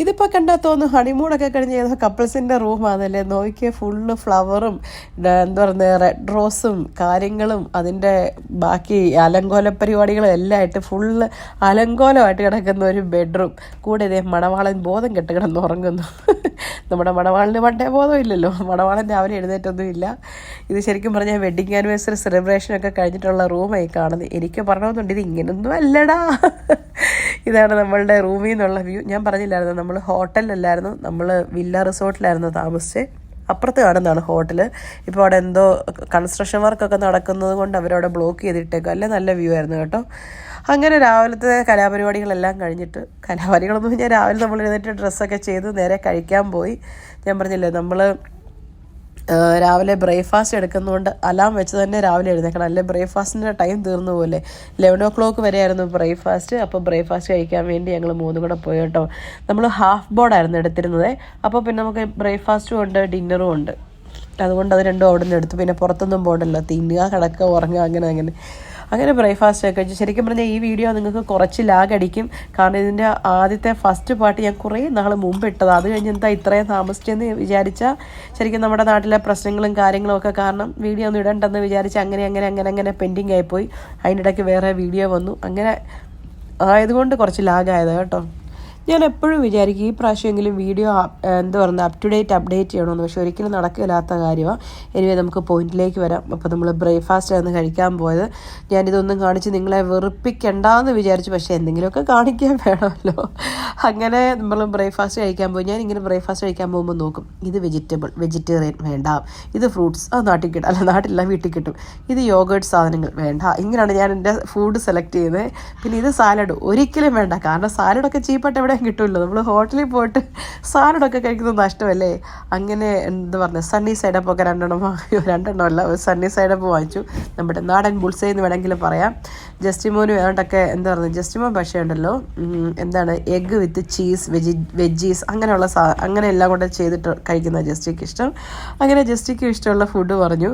ഇതിപ്പോൾ കണ്ടാൽ തോന്നും ഹണിമൂണൊക്കെ കഴിഞ്ഞ് ഏതോ കപ്പിൾസിന്റെ റൂമാണല്ലേ നോക്കിയ ഫുള്ള് ഫ്ലവറും എന്താ പറയുന്നത് റെഡ് റോസും കാര്യങ്ങളും അതിന്റെ ബാക്കി അലങ്കോല പരിപാടികളും എല്ലാം ആയിട്ട് ഫുള്ള് അലങ്കോലമായിട്ട് കിടക്കുന്ന ഒരു ബെഡ്റൂം കൂടെ ഇതേ മണവാളൻ ബോധം കെട്ട് കിടന്ന് ഉറങ്ങുന്നു. നമ്മുടെ മണവാളിന് പണ്ടേ ബോധമില്ലല്ലോ. മണവാളൻ രാവിലെ എഴുന്നേറ്റൊന്നും ഇല്ല ഇത് ശരിക്കും പറഞ്ഞാൽ വെഡിങ് ആനിവേഴ്സറി സെലിബ്രേഷനൊക്കെ കഴിഞ്ഞിട്ടുള്ള റൂമായി കാണുന്നത്. എനിക്ക് പറഞ്ഞതുകൊണ്ട് ഇത് ഇങ്ങനൊന്നും അല്ലടാ. ഇതാണ് നമ്മളുടെ റൂമിൽ നിന്നുള്ള വ്യൂ ഞാൻ പറഞ്ഞില്ലായിരുന്നു നമ്മൾ ഹോട്ടലിലല്ലായിരുന്നു നമ്മൾ വില്ല റിസോർട്ടിലായിരുന്നു താമസിച്ചത് അപ്പുറത്ത് കാണുന്നതാണ് ഹോട്ടൽ ഇപ്പോൾ അവിടെ എന്തോ കൺസ്ട്രക്ഷൻ വർക്കൊക്കെ നടക്കുന്നത് കൊണ്ട് അവരവിടെ ബ്ലോക്ക് ചെയ്തിട്ടേക്കും. അല്ലേ? നല്ല വ്യൂ ആയിരുന്നു കേട്ടോ. അങ്ങനെ രാവിലത്തെ കലാപരിപാടികളെല്ലാം കഴിഞ്ഞിട്ട് കലാപരിപാടികളൊന്നും ഞാൻ രാവിലെ നമ്മൾ എഴുന്നേറ്റ് ഡ്രസ്സൊക്കെ ചെയ്ത് നേരെ കഴിക്കാൻ പോയി. ഞാൻ പറഞ്ഞില്ലേ നമ്മൾ രാവിലെ ബ്രേക്ക്ഫാസ്റ്റ് എടുക്കുന്നതുകൊണ്ട് അലാം വെച്ച് തന്നെ രാവിലെ എഴുന്നേക്കണം. അല്ലെ ബ്രേക്ക്ഫാസ്റ്റിന്റെ ടൈം തീർന്നു പോലെ. ലെവൻ ഓ ക്ലോക്ക് വരെയായിരുന്നു ബ്രേക്ക്ഫാസ്റ്റ്. അപ്പോൾ ബ്രേക്ക്ഫാസ്റ്റ് കഴിക്കാൻ വേണ്ടി ഞങ്ങൾ മൂന്നും കൂടെ പോയി കേട്ടോ നമ്മൾ ഹാഫ് ബോർഡായിരുന്നു എടുത്തിരുന്നത്. അപ്പോൾ പിന്നെ നമുക്ക് ബ്രേക്ക്ഫാസ്റ്റും ഉണ്ട് ഡിന്നറും ഉണ്ട്. അതുകൊണ്ട് അത് രണ്ടും അവിടെ നിന്ന് എടുത്തു. പിന്നെ പുറത്തൊന്നും പോകണ്ടല്ലോ. തിന്നുക കിടക്കുക ഉറങ്ങുക അങ്ങനെ അങ്ങനെ. അങ്ങനെ ബ്രേക്ക്ഫാസ്റ്റ് ഒക്കെ കഴിച്ചു. ശരിക്കും പറഞ്ഞാൽ ഈ വീഡിയോ നിങ്ങൾക്ക് കുറച്ച് ലാഗ് അടിക്കും. കാരണം ഇതിന്റെ ആദ്യത്തെ ഫസ്റ്റ് പാട്ട് ഞാൻ കുറേ നാൾ മുമ്പ് ഇട്ടത്. അത് കഴിഞ്ഞ് എന്താ ഇത്രയും താമസിച്ചെന്ന് വിചാരിച്ചാൽ ശരിക്കും നമ്മുടെ നാട്ടിലെ പ്രശ്നങ്ങളും കാര്യങ്ങളും ഒക്കെ കാരണം വീഡിയോ ഒന്നും ഇടണ്ടെന്ന് വിചാരിച്ച് അങ്ങനെ അങ്ങനെ അങ്ങനെ അങ്ങനെ പെൻഡിങ് ആയിപ്പോയി അതിനിടയ്ക്ക് വേറെ വീഡിയോ വന്നു. അങ്ങനെ ആയതുകൊണ്ട് കുറച്ച് ലാഗായത് കേട്ടോ. ഞാൻ എപ്പോഴും വിചാരിക്കും ഈ പ്രാവശ്യമെങ്കിലും വീഡിയോ എന്താ പറയുക അപ് ടു ഡേറ്റ് അപ്ഡേറ്റ് ചെയ്യണമെന്ന്. പക്ഷെ ഒരിക്കലും നടക്കില്ലാത്ത കാര്യമാണ് എനിവേ നമുക്ക് പോയിന്റിലേക്ക് വരാം. അപ്പോൾ നമ്മൾ ബ്രേക്ക്ഫാസ്റ്റ് ആയിരുന്നു കഴിക്കാൻ പോയത്. ഞാനിതൊന്നും കാണിച്ച് നിങ്ങളെ വെറുപ്പിക്കണ്ടെന്ന് വിചാരിച്ചു. പക്ഷേ എന്തെങ്കിലുമൊക്കെ കാണിക്കാൻ വേണമല്ലോ. അങ്ങനെ നമ്മൾ ബ്രേക്ക്ഫാസ്റ്റ് കഴിക്കാൻ പോയി. ഞാൻ ഇങ്ങനെ ബ്രേക്ക്ഫാസ്റ്റ് കഴിക്കാൻ പോകുമ്പോൾ നോക്കും ഇത് വെജിറ്റബിൾ വെജിറ്റേറിയൻ വേണ്ട. ഇത് ഫ്രൂട്ട്സ് അത് നാട്ടിൽ കിട്ടും. അല്ല നാട്ടിലെല്ലാം വീട്ടിൽ കിട്ടും. ഇത് യോഗേർട്ട് സാധനങ്ങൾ വേണ്ട. ഇങ്ങനെയാണ് ഞാൻ എന്റെ ഫുഡ് സെലക്ട് ചെയ്യുന്നത്. പിന്നെ ഇത് സാലഡ് ഒരിക്കലും വേണ്ട. കാരണം സാലഡൊക്കെ ചീപ്പായിട്ട് എവിടെയും കിട്ടുമല്ലോ നമ്മൾ ഹോട്ടലിൽ പോയിട്ട് സാലഡൊക്കെ കഴിക്കുന്നത് നഷ്ടമല്ലേ? അങ്ങനെ എന്താ പറഞ്ഞത് സണ്ണി സൈഡപ്പ് ഒക്കെ രണ്ടെണ്ണം വാങ്ങി രണ്ടെണ്ണം അല്ല. സണ്ണി സൈഡപ്പ് വാങ്ങിച്ചു. നമ്മുടെ നാടൻ ബുൾസൈ എന്ന് വേണമെങ്കിൽ പറയാം. ജസ്റ്റിമോന് വേണ്ടൊക്കെ എന്താ പറയുക ജസ്റ്റിമോ പക്ഷേ ഉണ്ടല്ലോ. എന്താണ്? Egg with cheese veggie veggies അങ്ങനെയുള്ള സാ അങ്ങനെ എല്ലാം കൂടെ ചെയ്തിട്ട് കഴിക്കുന്ന ജസ്റ്റിക്ക് ഇഷ്ടം. അങ്ങനെ ജസ്റ്റിക്ക് ഇഷ്ടമുള്ള ഫുഡ് പറഞ്ഞു.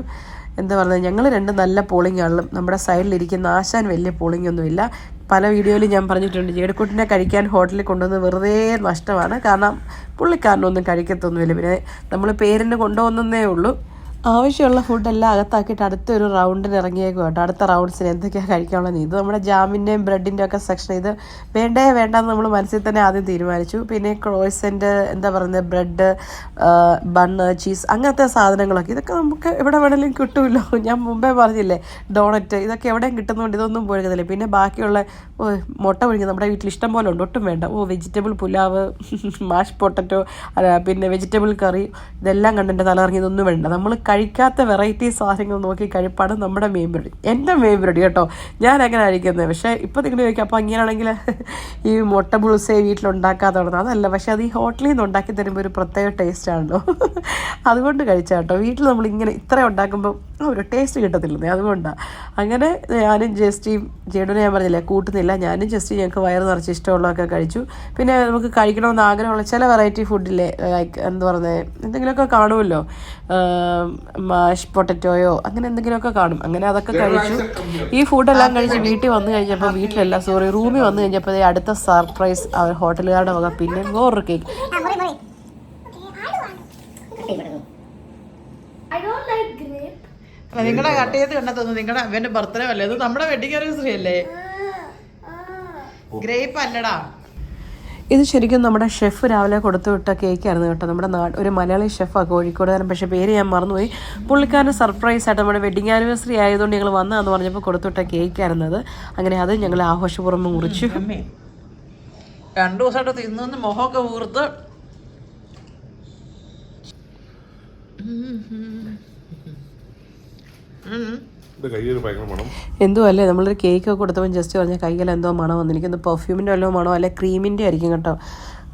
എന്താ പറയുന്നത് ഞങ്ങൾ രണ്ട് നല്ല പോളിംഗ് ആളും നമ്മുടെ സൈഡിലിരിക്കുന്ന ആശാൻ വലിയ പോളിംഗ് ഒന്നുമില്ല. പല വീഡിയോയിലും ഞാൻ പറഞ്ഞിട്ടുണ്ട്. ജേടക്കുട്ടിനെ കഴിക്കാൻ ഹോട്ടലിൽ കൊണ്ടുവന്ന് വെറുതെ നഷ്ടമാണ്. കാരണം പുള്ളിക്കാരനൊന്നും കഴിക്കത്തൊന്നുമില്ല. പിന്നെ നമ്മൾ പേരിന് കൊണ്ടുവന്നതേ ഉള്ളൂ. ആവശ്യമുള്ള ഫുഡെല്ലാം അകത്താക്കിയിട്ട് അടുത്തൊരു റൗണ്ടിന് ഇറങ്ങിയേക്കും കേട്ടോ. അടുത്ത റൗണ്ട്സിന് എന്തൊക്കെയാണ് കഴിക്കാനുള്ളത്? ഇത് നമ്മുടെ ജാമിന്റെയും ബ്രെഡിന്റെ ഒക്കെ സെക്ഷൻ ഇത് വേണ്ടേ വേണ്ടെന്ന് നമ്മൾ മനസ്സിൽ തന്നെ ആദ്യം തീരുമാനിച്ചു. പിന്നെ ക്രോയ്സന്റ് എന്താ പറയുന്നത് ബ്രെഡ് ബണ്ണ് ചീസ് അങ്ങനത്തെ സാധനങ്ങളൊക്കെ. ഇതൊക്കെ നമുക്ക് എവിടെ വേണമെങ്കിലും കിട്ടുമല്ലോ ഞാൻ മുമ്പേ പറഞ്ഞില്ലേ ഡോണറ്റ് ഇതൊക്കെ എവിടെയും കിട്ടുന്നതുകൊണ്ട് ഇതൊന്നും പോഴുകുന്നില്ല പിന്നെ ബാക്കിയുള്ള മുട്ട പുഴുങ്ങി നമ്മുടെ വീട്ടിൽ ഇഷ്ടം പോലെ ഉണ്ട്. ഒട്ടും വേണ്ട. ഓ വെജിറ്റബിൾ പുലാവ് മാഷ് പൊട്ടറ്റോ പിന്നെ വെജിറ്റബിൾ കറി ഇതെല്ലാം കണ്ടിട്ട് തലകറങ്ങി ഇതൊന്നും വേണ്ട. നമ്മൾ കഴിക്കാത്ത വെറൈറ്റി സാധനങ്ങൾ നോക്കി കഴിപ്പാണ് നമ്മുടെ മെയിൻ പരിപാടി. എന്റെ മെയിൻ പരിപാടി കേട്ടോ. ഞാൻ അങ്ങനെ കഴിക്കുന്നത് പക്ഷേ ഇപ്പോൾ നിങ്ങൾ ചോദിക്കും അപ്പോൾ അങ്ങനെയാണെങ്കിൽ ഈ മുട്ട വീട്ടിലുണ്ടാക്കാതെ തുടങ്ങുന്നത് അതല്ല പക്ഷേ അത് ഈ ഹോട്ടലിൽ നിന്ന് ഉണ്ടാക്കി തരുമ്പോൾ ഒരു പ്രത്യേക ടേസ്റ്റ് ആണല്ലോ. അതുകൊണ്ട് കഴിച്ചാൽ കേട്ടോ. വീട്ടിൽ നമ്മൾ ഇങ്ങനെ ഇത്ര ഉണ്ടാക്കുമ്പോൾ ഒരു ടേസ്റ്റ് കിട്ടത്തില്ലെന്നേ. അതുകൊണ്ടാണ് അങ്ങനെ ഞാനും ജസ്റ്റിയും ജേഡുനെ ഞാൻ പറഞ്ഞില്ലേ കൂട്ടുന്നില്ല. ഞാനും ജസ്റ്റ് ഞങ്ങൾക്ക് വയറ് നിറച്ച് ഇഷ്ടമുള്ളതൊക്കെ കഴിച്ചു. പിന്നെ നമുക്ക് കഴിക്കണമെന്ന് ആഗ്രഹമുള്ള ചില വെറൈറ്റി ഫുഡില്ലേ ലൈക്ക് എന്താ പറയുന്നത് എന്തെങ്കിലുമൊക്കെ കാണുമല്ലോ. പൊട്ടറ്റോയോ അങ്ങനെ എന്തെങ്കിലുമൊക്കെ കാണും. അങ്ങനെ അതൊക്കെ കഴിച്ചു. ഈ ഫുഡെല്ലാം കഴിച്ച് വീട്ടിൽ വന്നു കഴിഞ്ഞപ്പോൾ വീട്ടിലല്ല സോറി റൂമിൽ വന്നു കഴിഞ്ഞപ്പോൾ അടുത്ത സർപ്രൈസ് അവർ ഹോട്ടലുകാരുടെ വക പിന്നെ വേറൊരു cake I don't like grape. നിങ്ങളുടെ കട്ട് ചെയ്ത് കണ്ടാ തോന്നുന്നു നിങ്ങളുടെ അവന്റെ ബർത്ത്ഡേ അല്ലേ? ഇത് നമ്മുടെ വെഡിങ് ആനിവേഴ്സറി അല്ലേ? ഗ്രേപ്പ് അല്ലടാ. ഇത് ശരിക്കും നമ്മുടെ ഷെഫ് രാവിലെ കൊടുത്തു വിട്ട കേക്കായിരുന്നു കേട്ടോ. നമ്മുടെ നാട് ഒരു മലയാളി ഷെഫാണ് കോഴിക്കോടുകാരൻ പക്ഷേ പേര് ഞാൻ മറന്നുപോയി. പുള്ളിക്കാരൻ സർപ്രൈസ് ആയിട്ട് നമ്മുടെ വെഡിങ് ആനിവേഴ്സറി ആയതുകൊണ്ട് ഞങ്ങൾ വന്നതെന്ന് പറഞ്ഞപ്പോൾ കൊടുത്തുവിട്ട കേക്കായിരുന്നത് അങ്ങനെ അത് ഞങ്ങൾ ആഘോഷപൂർവം മുറിച്ചു. രണ്ടു ദിവസമായിട്ട് തിന്നു മുഖമൊക്കെ വീർത്ത് Mm-hmm. എന്തോ അല്ലേ? നമ്മളൊരു കേക്ക് കൊടുത്തപ്പോൾ ജസ്റ്റ് പറഞ്ഞാൽ കൈയിൽ എന്തോ മണം വന്നു എനിക്കൊന്ന് പെർഫ്യൂമിന്റെ വല്ലതും മണോ അല്ലെ ക്രീമിന്റെ ആയിരിക്കും കേട്ടോ.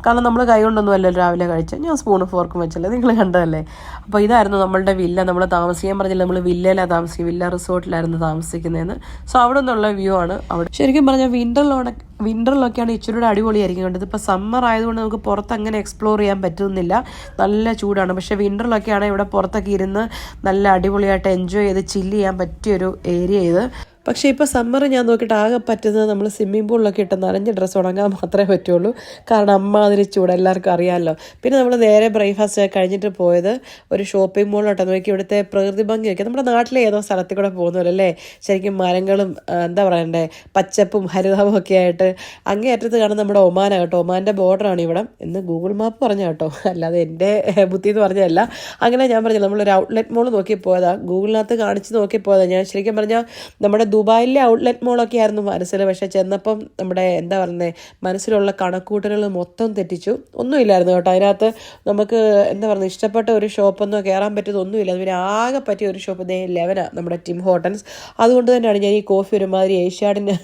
കാരണം നമ്മൾ കൈ കൊണ്ടൊന്നും അല്ലല്ലോ രാവിലെ കഴിച്ച ഞാൻ സ്പൂണും ഫോർക്കും വെച്ചല്ലേ നിങ്ങൾ കണ്ടതല്ലേ? അപ്പോൾ ഇതായിരുന്നു നമ്മളുടെ വില്ല നമ്മൾ താമസിക്കാൻ പറഞ്ഞില്ല നമ്മൾ വില്ലയിലാണ് താമസിക്കുക വില്ല റിസോർട്ടിലായിരുന്നു താമസിക്കുന്നതെന്ന്. സോ അവിടെ നിന്നുള്ള വ്യൂ ആണ് അവിടെ. ശരിക്കും പറഞ്ഞാൽ വിന്ററിലോടെ വിന്ററിലൊക്കെയാണ് ഇച്ചിരി കൂടെ അടിപൊളിയായിരിക്കും കണ്ടത്. ഇപ്പോൾ സമ്മർ ആയതുകൊണ്ട് നമുക്ക് പുറത്ത് അങ്ങനെ എക്സ്പ്ലോർ ചെയ്യാൻ പറ്റുന്നില്ല. നല്ല ചൂടാണ്. പക്ഷേ വിന്ററിലൊക്കെയാണ് ഇവിടെ പുറത്തൊക്കെ ഇരുന്ന് നല്ല അടിപൊളിയായിട്ട് എൻജോയ് ചെയ്ത് ചില്ല് ചെയ്യാൻ പറ്റിയൊരു ഏരിയ ഇത്. പക്ഷേ ഇപ്പോൾ സമ്മർ ഞാൻ നോക്കിയിട്ട് ആകെ പറ്റുന്നത് നമ്മൾ സ്വിമ്മിംഗ് പൂളിലൊക്കെ ഇട്ട് നനഞ്ഞ ഡ്രസ്സ് ഉണങ്ങാൻ മാത്രമേ പറ്റുള്ളൂ. കാരണം അമ്മ അതിന് ചൂട് എല്ലാവർക്കും അറിയാമല്ലോ പിന്നെ നമ്മൾ നേരെ ബ്രേക്ക്ഫാസ്റ്റ് കഴിഞ്ഞിട്ട് പോയത് ഒരു ഷോപ്പിംഗ് മോളിലോട്ട് നോക്കി ഇവിടുത്തെ പ്രകൃതി ഭംഗിയൊക്കെ. നമ്മുടെ നാട്ടിലെ ഏതോ സ്ഥലത്തിൽ കൂടെ പോകുന്നവരല്ലേ ശരിക്കും മരങ്ങളും എന്താ പറയണ്ടേ? പച്ചപ്പും ഹരിതാവും ഒക്കെ ആയിട്ട് അങ്ങേ അറ്റത്ത് കാണുന്ന നമ്മുടെ ഒമാന കേട്ടോ. ഒമാന്റെ ബോർഡറാണ് ഇവിടെ. എന്ന് ഗൂഗിൾ മാപ്പ് പറഞ്ഞ കേട്ടോ. അല്ലാതെ എന്റെ ബുദ്ധി എന്ന് പറഞ്ഞതല്ല. അങ്ങനെ ഞാൻ പറഞ്ഞു നമ്മളൊരു ഔട്ട്ലെറ്റ് മോൾ നോക്കി പോയതാണ് ഗൂഗിളിനകത്ത് കാണിച്ച് നോക്കി പോയതാണ് ഞാൻ ശരിക്കും പറഞ്ഞാൽ നമ്മുടെ ദുബായിലെ ഔട്ട്ലെറ്റ് മോളൊക്കെ ആയിരുന്നു മനസ്സിൽ. പക്ഷേ ചെന്നപ്പം നമ്മുടെ എന്താ പറയുന്നത് മനസ്സിലുള്ള കണക്കൂട്ടലുകൾ മൊത്തം തെറ്റിച്ചു. ഒന്നുമില്ലായിരുന്നു കേട്ടോ. അതിനകത്ത് നമുക്ക് എന്താ പറയുക ഇഷ്ടപ്പെട്ട ഒരു ഷോപ്പൊന്നും കയറാൻ പറ്റിയതൊന്നുമില്ല പിന്നെ ആകെ പറ്റിയ ഒരു ഷോപ്പ് ദേ ലെവനാണ് നമ്മുടെ ടിം ഹോട്ടൽസ് അതുകൊണ്ട് തന്നെയാണ് ഞാൻ ഈ കോഫി ഒരുമാതിരി ഏഷ്യാഡിന്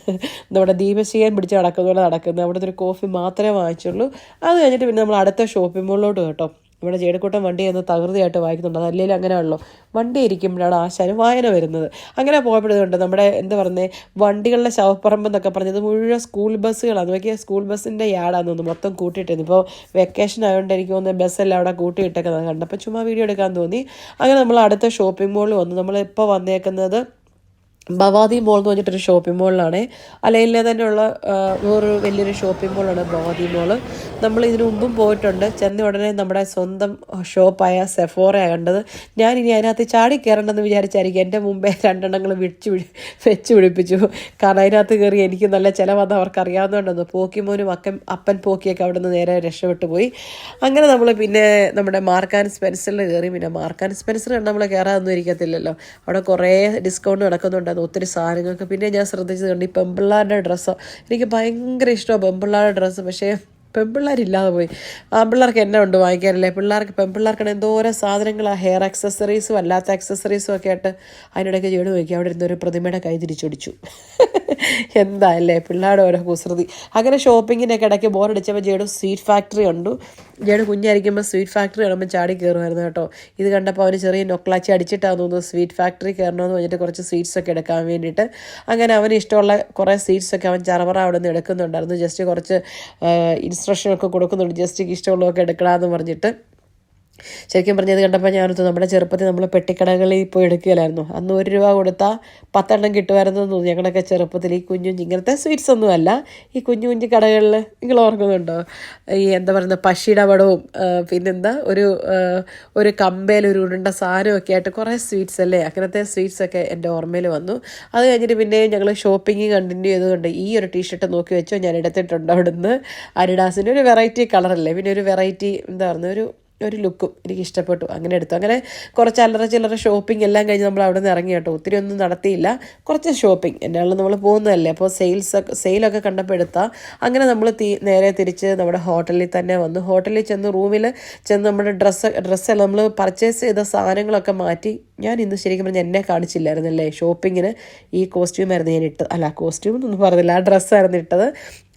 നമ്മുടെ ദീപശികൻ പിടിച്ച് നടക്കുന്നതുപോലെ നടക്കുന്നത്. അവിടുത്തെ ഒരു കോഫി മാത്രമേ വാങ്ങിച്ചുള്ളൂ. അത് കഴിഞ്ഞിട്ട് പിന്നെ നമ്മൾ അടുത്ത ഷോപ്പിംഗ് മോളിലോട്ട് കേട്ടോ. ഇവിടെ ചേടിക്കൂട്ടം വണ്ടി എന്ന് തകൃതിയായിട്ട് വായിക്കുന്നുണ്ട്. അതല്ലെങ്കിൽ അങ്ങനെയാണല്ലോ. വണ്ടി ഇരിക്കുമ്പോഴാണ് ആശാന് വായന വരുന്നത്. അങ്ങനെ പോയപ്പോഴുണ്ട് നമ്മുടെ എന്താ പറയുന്നത് വണ്ടികളുടെ ശവപ്പറമ്പ് എന്നൊക്കെ പറഞ്ഞത് മുഴുവൻ സ്കൂൾ ബസ്സുകളാണ്. നോക്കിയാൽ സ്കൂൾ ബസ്സിന്റെ യാടാന്ന് തോന്നുന്നു. മൊത്തം കൂട്ടിയിട്ടിരുന്നു. ഇപ്പോൾ വെക്കേഷൻ ആയതുകൊണ്ട് എനിക്ക് തോന്നുന്നത് ബസ്സെല്ലാം അവിടെ കൂട്ടിയിട്ടൊക്കെ കണ്ടപ്പോൾ ചുമ്മാ വീഡിയോ എടുക്കാൻ തോന്നി. അങ്ങനെ നമ്മൾ അടുത്ത ഷോപ്പിംഗ് മോളിൽ വന്നു. നമ്മൾ ഇപ്പോൾ വന്നേക്കുന്നത് ഭവാദി മോൾ എന്ന് പറഞ്ഞിട്ടൊരു ഷോപ്പിംഗ് മോളിലാണ് അല്ലെങ്കിൽ തന്നെയുള്ള ഒരു വലിയൊരു ഷോപ്പിംഗ് മോളാണ് ഭവാദി മോൾ നമ്മൾ ഇതിനു മുമ്പും പോയിട്ടുണ്ട്. ചെന്ന ഉടനെ നമ്മുടെ സ്വന്തം ഷോപ്പായ സെഫോറയ കണ്ടത്. ഞാൻ ഇനി അതിനകത്ത് ചാടി കയറണ്ടെന്ന് വിചാരിച്ചായിരിക്കും എന്റെ മുമ്പേ രണ്ടെണ്ണങ്ങൾ വെച്ച് വിളി വെച്ച് പിടിപ്പിച്ചു. കാരണം അതിനകത്ത് കയറി എനിക്ക് നല്ല ചിലവത് അവർക്ക് അറിയാവുന്നതുകൊണ്ടെന്ന് പോക്കിമോനും അക്കൻ അപ്പൻ പോക്കിയൊക്കെ അവിടെ നിന്ന് നേരെ രക്ഷപ്പെട്ടു പോയി. അങ്ങനെ നമ്മൾ പിന്നെ നമ്മുടെ മാർക്ക് ആൻഡ് സ്പെൻസറിൽ കയറി പിന്നെ മാർക്ക് ആൻഡ് സ്പെൻസർ നമ്മൾ കയറാതൊന്നും ഇരിക്കത്തില്ലല്ലോ. അവിടെ കുറേ ഡിസ്കൗണ്ട് നടക്കുന്നുണ്ടായിരുന്നു ഒത്തിരി സാധനങ്ങൾക്ക് പിന്നെ ഞാൻ ശ്രദ്ധിച്ചത് കണ്ട് ഈ പെമ്പിള്ളാരുടെ ഡ്രസ്സ് എനിക്ക് ഭയങ്കര ഇഷ്ടമാണ് പെമ്പിള്ളാരുടെ ഡ്രസ്സ് പക്ഷേ പെൺപിള്ളേരില്ലാതെ പോയി. ആൺപിള്ളേർക്ക് എന്നെ ഉണ്ട് വാങ്ങിക്കാറില്ലേ പിള്ളേർക്ക് പെൺപിള്ളേർക്കാണ് എന്തോരം സാധനങ്ങളാണ് ഹെയർ ആക്സസറീസും അല്ലാത്ത ആക്സസറീസും ഒക്കെ ആയിട്ട് അതിനിടയ്ക്ക് ജേണു നോക്കി അവിടെ ഇരുന്ന് ഒരു പ്രതിമയുടെ കൈ തിരിച്ചൊടിച്ചു. എന്താ അല്ലേ? പിള്ളേരുടെ ഓരോ കുസൃതി. അങ്ങനെ ഷോപ്പിങ്ങിനൊക്കെ ഇടയ്ക്ക് ബോറടിച്ചപ്പോൾ ജേണു സ്വീറ്റ് ഫാക്ടറി കണ്ടു. ജേഡു കുഞ്ഞായിരിക്കുമ്പോൾ സ്വീറ്റ് ഫാക്ടറി കാണുമ്പോൾ ചാടി കയറുമായിരുന്നു കേട്ടോ. ഇത് കണ്ടപ്പോൾ അവന് ചെറിയ നൊക്ലാച്ചി അടിച്ചിട്ടാണ് തോന്നുന്നു സ്വീറ്റ് ഫാക്ടറി കയറണമെന്ന് പറഞ്ഞിട്ട് കുറച്ച് സ്വീറ്റ്സ് ഒക്കെ എടുക്കാൻ വേണ്ടിയിട്ട്. അങ്ങനെ അവന് ഇഷ്ടമുള്ള കുറേ സ്വീറ്റ്സ് ഒക്കെ അവൻ ചറവറ അവിടെ നിന്ന് എടുക്കുന്നുണ്ടായിരുന്നു. ജസ്റ്റ് കുറച്ച് ഇൻസ്ട്രക്ഷൻ ഒക്കെ കൊടുക്കുന്നുണ്ട്. ജസ്റ്റ് ഇഷ്ടമുള്ളതൊക്കെ എടുക്കണമെന്ന് പറഞ്ഞിട്ട്. ശരിക്കും പറഞ്ഞത് കണ്ടപ്പോൾ ഞാനൊത്ത് നമ്മുടെ ചെറുപ്പത്തിൽ നമ്മൾ പെട്ടിക്കടകളിൽ പോയി എടുക്കുകയില്ലായിരുന്നു. അന്ന് ഒരു രൂപ കൊടുത്താൽ പത്തെണ്ണം കിട്ടുമായിരുന്നു തോന്നുന്നു ഞങ്ങളുടെയൊക്കെ ചെറുപ്പത്തിൽ ഈ കുഞ്ഞു ഇങ്ങനത്തെ സ്വീറ്റ്സ് ഒന്നുമല്ല ഈ കുഞ്ഞു കുഞ്ഞു കടകളിൽ നിങ്ങൾ ഓർക്കുന്നുണ്ടോ? ഈ എന്താ പറയുന്നത് പശിയുടെ പടവും ആ, പിന്നെന്താ? ഒരു ഒരു കമ്പയിൽ ഒരു ഉരുണ്ട സാധനമൊക്കെ ആയിട്ട് കുറേ സ്വീറ്റ്സ് അല്ലേ? അങ്ങനത്തെ സ്വീറ്റ്സ് ഒക്കെ എന്റെ ഓർമ്മയിൽ വന്നു. അത് കഴിഞ്ഞിട്ട് പിന്നെ ഞങ്ങൾ ഷോപ്പിംഗ് കണ്ടിന്യൂ ചെയ്തുകൊണ്ട് ഈ ഒരു ടീഷർട്ട് നോക്കി വെച്ചോ ഞാൻ എടുത്തിട്ടുണ്ട് അവിടുന്ന്. അരിഡാസിന്റെ ഒരു വെറൈറ്റി കളറല്ലേ? പിന്നെ ഒരു വെറൈറ്റി എന്താ പറയുന്നത് ഒരു ഒരു ലുക്കും എനിക്ക് ഇഷ്ടപ്പെട്ടു. അങ്ങനെ എടുത്തു. അങ്ങനെ കുറച്ച് അല്ലറ ചില്ലറ ഷോപ്പിംഗ് എല്ലാം കഴിഞ്ഞ് നമ്മൾ അവിടെ നിന്ന് ഇറങ്ങി കേട്ടോ. ഒത്തിരി ഒന്നും നടത്തിയില്ല. കുറച്ച് ഷോപ്പിംഗ് എന്നാലും നമ്മൾ പോകുന്നതല്ലേ. അപ്പോൾ സെയിൽസ് ഒക്കെ സെയിലൊക്കെ കണ്ടപ്പോൾ എടുത്താൽ അങ്ങനെ നമ്മൾ തീ നേരെ തിരിച്ച് നമ്മുടെ ഹോട്ടലിൽ തന്നെ വന്നു. ഹോട്ടലിൽ ചെന്ന് റൂമിൽ ചെന്ന് നമ്മുടെ ഡ്രസ്സ് ഡ്രസ്സെല്ലാം നമ്മൾ പർച്ചേസ് ചെയ്ത സാധനങ്ങളൊക്കെ മാറ്റി. ഞാൻ ഇന്ന് ശരിക്കും പറഞ്ഞാൽ എന്നെ കാണിച്ചില്ലായിരുന്നല്ലേ ഷോപ്പിങ്ങിന് ഈ കോസ്റ്റ്യൂമായിരുന്നു ഞാൻ ഇട്ടത്. അല്ല കോസ്റ്റ്യൂം എന്നൊന്നും പറഞ്ഞില്ല. ആ ഡ്രസ്സായിരുന്നു ഇട്ടത്.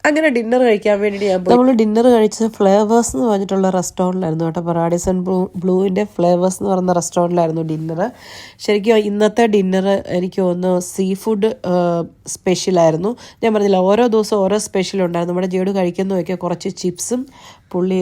അങ്ങനെ ഡിന്നർ കഴിക്കാൻ വേണ്ടി ഞാൻ നമ്മൾ ഡിന്നർ കഴിച്ചത് ഫ്ലേവേഴ്സ് എന്ന് പറഞ്ഞിട്ടുള്ള റെസ്റ്റോറന്റിലായിരുന്നു കേട്ടോ. പറാഡിസൺ ബ്ലൂ ബ്ലൂവിന്റെ ഫ്ലേവേഴ്സ് എന്ന് പറയുന്ന റെസ്റ്റോറന്റിലായിരുന്നു ഡിന്നർ ശരിക്കും ഇന്നത്തെ ഡിന്നർ എനിക്ക് തോന്നുന്നു സീ ഫുഡ് സ്പെഷ്യലായിരുന്നു ഞാൻ പറഞ്ഞില്ല ഓരോ ദിവസവും ഓരോ സ്പെഷ്യൽ ഉണ്ടായിരുന്നു. നമ്മുടെ കഴിക്കുന്ന കഴിക്കുന്നതൊക്കെ കുറച്ച് ചിപ്സും പുള്ളി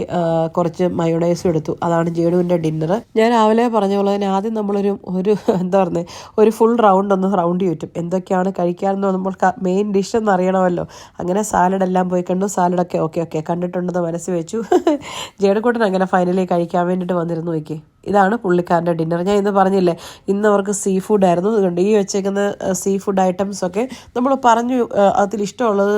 കുറച്ച് മയോണൈസും എടുത്തു. അതാണ് ജേഡുവിന്റെ ഡിന്നർ ഞാൻ രാവിലെ പറഞ്ഞ പോലെ തന്നെ ആദ്യം നമ്മളൊരു ഒരു എന്താ പറയുന്നത് ഒരു ഫുൾ റൗണ്ട് ഒന്ന് റൗണ്ട് ചുറ്റും. എന്തൊക്കെയാണ് കഴിക്കാമെന്ന് നമ്മൾക്ക് മെയിൻ ഡിഷ് എന്ന് അറിയണമല്ലോ. അങ്ങനെ സാലഡ് എല്ലാം പോയി കണ്ടു. സാലഡൊക്കെ ഓക്കെ ഓക്കെ കണ്ടിട്ടുണ്ടെന്ന് മനസ്സിൽ വെച്ചു. ജേഡക്കൂട്ടൻ അങ്ങനെ ഫൈനലി കഴിക്കാൻ വേണ്ടിയിട്ട് വന്നിരുന്നു നോക്കി ഇതാണ് പുള്ളിക്കാരന്റെ ഡിന്നർ. ഞാൻ ഇന്ന് പറഞ്ഞില്ലേ ഇന്ന് അവർക്ക് സീ ഫുഡ് ആയിരുന്നു. അതുകൊണ്ട് ഈ വെച്ചേക്കുന്ന സീ ഫുഡ് ഐറ്റംസൊക്കെ നമ്മൾ പറഞ്ഞു അതിൽ ഇഷ്ടമുള്ളത്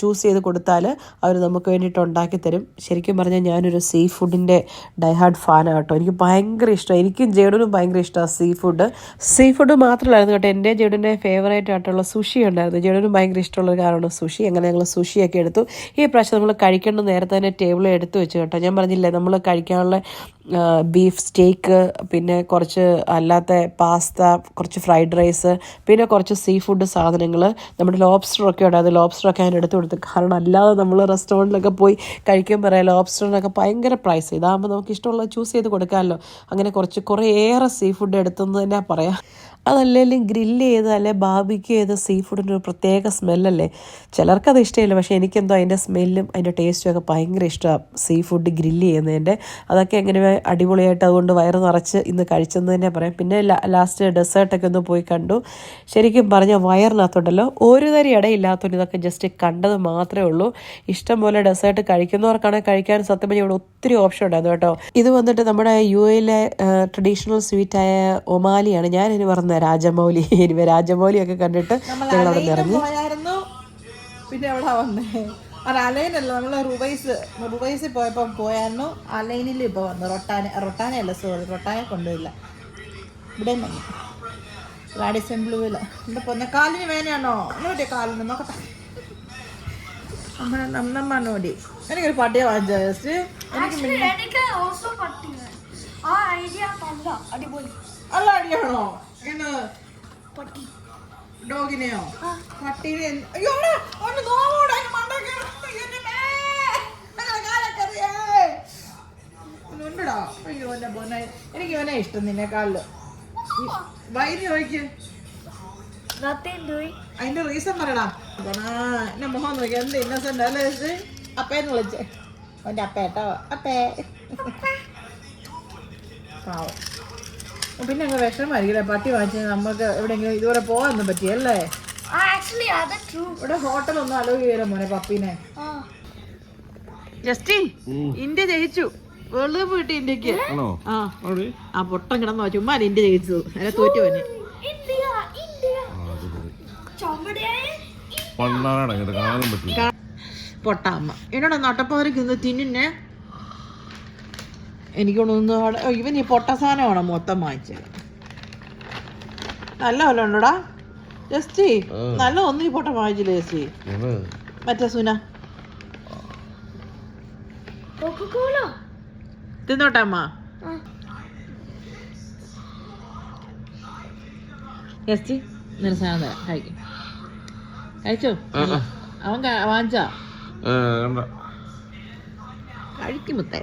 ചൂസ് ചെയ്ത് കൊടുത്താൽ അവർ നമുക്ക് വേണ്ടിയിട്ട് ഉണ്ടാക്കി തരും. ശരിക്കും പറഞ്ഞാൽ ഞാനൊരു സീ ഫുഡിന്റെ ഡൈഹാർഡ് ഫാനാണ് കേട്ടോ. എനിക്ക് ഭയങ്കര ഇഷ്ടം. എനിക്കും ജേഡുനും ഭയങ്കര ഇഷ്ടമാണ് സീ ഫുഡ് സീ ഫുഡ് മാത്രമല്ലായിരുന്നു കേട്ടോ. എന്റെ ജേഡുവിന്റെ ഫേവറേറ്റ് ആയിട്ടുള്ള സുഷി ഉണ്ടായിരുന്നു. ജേഡനും ഭയങ്കര ഇഷ്ടമുള്ള ഒരു കാര്യമാണ് സുഷി അങ്ങനെ ഞങ്ങൾ സുഷിയൊക്കെ എടുത്തു. ഈ പ്രാവശ്യം നമ്മൾ കഴിക്കേണ്ട നേരത്തെ തന്നെ ടേബിളിൽ എടുത്തു വെച്ചു കേട്ടോ. ഞാൻ പറഞ്ഞില്ലേ നമ്മൾ കഴിക്കാനുള്ള ബീഫ് സ്റ്റേക്ക് പിന്നെ കുറച്ച് അല്ലാത്ത പാസ്ത കുറച്ച് ഫ്രൈഡ് റൈസ് പിന്നെ കുറച്ച് സീ ഫുഡ് സാധനങ്ങൾ. നമ്മുടെ അത് ലോബ്സ്റ്റർ ഒക്കെ ഞാൻ എടുത്തു കൊടുത്തു. കാരണം അല്ലാതെ നമ്മൾ റെസ്റ്റോറന്റിലൊക്കെ പോയി കഴിക്കാൻ പറയാം. ലോബ്സ്റ്ററിനൊക്കെ ഭയങ്കര പ്രൈസ് ഇതാകുമ്പോൾ നമുക്ക് ഇഷ്ടമുള്ളത് ചൂസ് ചെയ്ത് കൊടുക്കാമല്ലോ. അങ്ങനെ കുറച്ച് കുറേയേറെ സീ ഫുഡ് എടുത്തെന്ന് തന്നെ പറയാം. അതല്ലെങ്കിലും ഗ്രില്ല് ചെയ്ത് അല്ലെ ബാബിക്ക് ചെയ്ത് സീ ഫുഡിന്റെ ഒരു പ്രത്യേക സ്മെല്ലല്ലേ ചിലർക്കത് ഇഷ്ടമില്ല പക്ഷേ എനിക്കെന്തോ അതിന്റെ സ്മെല്ലും അതിന്റെ ടേസ്റ്റും ഒക്കെ ഭയങ്കര ഇഷ്ടമാണ് സീ ഫുഡ് ഗ്രില്ല് ചെയ്യുന്നതിന്റെ അതൊക്കെ എങ്ങനെ അടിപൊളിയായിട്ട് അതുകൊണ്ട് വയറ് നിറച്ച് ഇന്ന് കഴിച്ചെന്ന് തന്നെ പറയാം. പിന്നെ ലാസ്റ്റ് ഡെസേർട്ടൊക്കെ ഒന്ന് പോയി കണ്ടു. ശരിക്കും പറഞ്ഞാൽ വയറിനകത്തുണ്ടല്ലോ ഒരു തരി ഇടയില്ലാത്തതുകൊണ്ട് ഇതൊക്കെ ജസ്റ്റ് കണ്ടത് മാത്രമേ ഉള്ളൂ. ഇഷ്ടം പോലെ ഡെസേർട്ട് കഴിക്കുന്നവർക്കാണെങ്കിൽ കഴിക്കാൻ സത്യം പറഞ്ഞാൽ ഇവിടെ ഒത്തിരി ഓപ്ഷൻ ഉണ്ടായിരുന്നു കേട്ടോ. ഇത് വന്നിട്ട് നമ്മുടെ യു എയിലെ ട്രഡീഷണൽ സ്വീറ്റായ ഒമാലിയാണ്. ഞാൻ ഇനി പറഞ്ഞ രാജമൗലി ഇനി രാജമൗലിയൊക്കെ കണ്ടിട്ട് ഞങ്ങൾ അവിടെ ഇറങ്ങി പിന്നെ എവിടെ വന്നേ അലൈനല്ല നമ്മൾ റുബൈസ് റുബൈസിൽ പോയപ്പോൾ പോയായിരുന്നു അലൈനിൽ ഇപ്പോൾ വന്നു റൊട്ടാന റൊട്ടാനയല്ല സോറി റൊട്ടാനെ കൊണ്ടുപോയില്ല ഇവിടെ വന്നു റാഡിസൺ ബ്ലൂവിൽ എന്റെ പൊന്നെ കാലിന് വേനയാണോ നോട്ടിയ കാലിന് നോക്കട്ടെ നമ്മുടെ നോടി എനിക്കൊരു പട്ടിയെ വാങ്ങിച്ച ജസ്റ്റ് എനിക്ക് ആ ഐഡിയ നല്ല അടിപൊളി. അല്ല അടിയാണോ എന്ന് പട്ടി. ഡോഗിനെയോ? പട്ടീനെ അയ്യോ അവന് നോവൂടെ, കാലൊക്കെ അയ്യോ എന്റെ പൊന്നെ. എനിക്ക് ഇവനെ ഇഷ്ടം നിന്നെക്കാളിൽ. nothing doing അതിന്റെ റീസൺ പറയടാ. ആ എന്റെ മുഖം നോക്കി. എന്ത് ഇന്നസെന്റ് അല്ലേ? അപ്പേന്ന് വിളിച്ചേ. അവന്റെ അപ്പേട്ടോ അപ്പേ. പാവം. പിന്നെ അങ്ങ് വിഷമായിരിക്കില്ലേ പട്ടി വാങ്ങിച്ച് നമുക്ക് എവിടെയെങ്കിലും ഇതുവരെ പോകാനൊന്നും പറ്റിയല്ലേ? ഇവിടെ ഹോട്ടലൊന്നും അലോ ചെയ്യല മോനെ പപ്പീനെ. ആ. ജസ്റ്റിൻ ഇന്ത്യ ജയിച്ചു. വേൾഡ് കപ്പ് കിട്ടി ഇന്ത്യയ്ക്ക്. ആ. ആ പൊട്ടം കിടന്നോ? ചുമ്മാ ഇന്ത്യ ജയിച്ചത്. അല്ല തോറ്റു പോനെ ഇന്ത്യ ഇന്ത്യ. ഇന്ന് പണ്ടാണ് ഇങ്ങോട്ട് കാണാനും പറ്റില്ല പൊട്ട അമ്മ എന്നോട് നട്ടപ്പവർക്ക് ഇന്ന് തിന്നെ എനിക്കൊന്ന് ഇവൻ ഈ പൊട്ട സാധനമാണോ മൊത്തം വാങ്ങിച്ചത്? നല്ല വല്ല ഉണ്ടോടാ? ജസ്റ്റി നല്ല ഒന്നും ഈ പൊട്ട വാങ്ങിച്ചില്ലേ ജസ്റ്റി? മറ്റേ സുന. തിന്നോട്ടെ അമ്മ. ജസ്റ്റി നിന്റെ സാധനം തരാം. കഴിക്കും. കഴിച്ചോ? അവൻ വാങ്ങിച്ചാ? കഴിക്കും മുത്തേ.